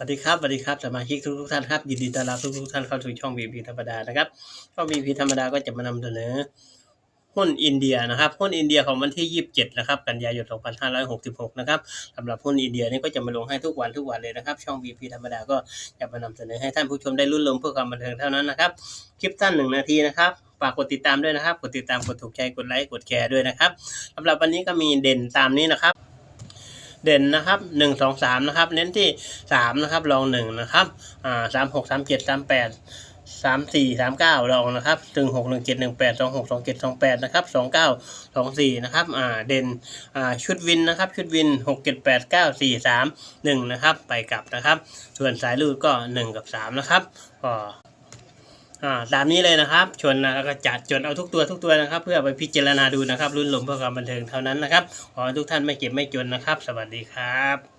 สวัสดีครับสวัสดีครับสมาชิกทุกทุกท่านครับยินดีต้อนรับทุกทุกท่านเข้าสู่ช่อง VP ธรรมดานะครับช่อง VP ธรรมดาก็จะมานำเสนอหุ้นอินเดียนะครับหุ้นอินเดียของวันที่ 27 นะครับ กันยายน 2566 นะครับสำหรับหุ้นอินเดียนี่ก็จะมาลงให้ทุกวันทุกวันเลยนะครับ ช่อง VP ธรรมดาก็จะมานำเสนอให้ท่านผู้ชมได้รุ่นลมเพื่อความบันเทิงเท่านั้นนะครับ คลิปสั้นหนึ่งนาทีนะครับ ฝากกดติดตามด้วยนะครับ กดติดตาม กดถูกใจ กดไลค์ กดแชร์ด้วยนะครับสำหรับวันนี้ก็มีเด่นตามนี้นะครับ เด่นนะครับหนึ่งสองสามนะครับเน้นที่สามนะครับรองหนึ่งนะครับอ่าสามหกสามเจ็ดสามแปดสามสี่สามเก้ารองนะครับถึงหกหนึ่งเจ็ดหนึ่งแปดสองหกสองเจ็ดสองแปดนะครับสองเก้าสองสี่นะครับอ่าเด่นอ่าชุดวินนะครับชุดวินหกเจ็ดแปดเก้าสี่สามหนึ่งนะครับไปกลับนะครับ ส่วนสายลูดก็หนึ่งกับสามนะครับก็ อ่าตามนี้เลยนะครับ ชนนะก็จัดจนเอาทุกตัวทุกตัวนะครับ เพื่อไปพิจารณาดูนะครับรุ่นลมเพื่อความบันเทิงเท่านั้นนะครับขอให้ทุกท่านไม่เก็บไม่จนนะครับ สวัสดีครับ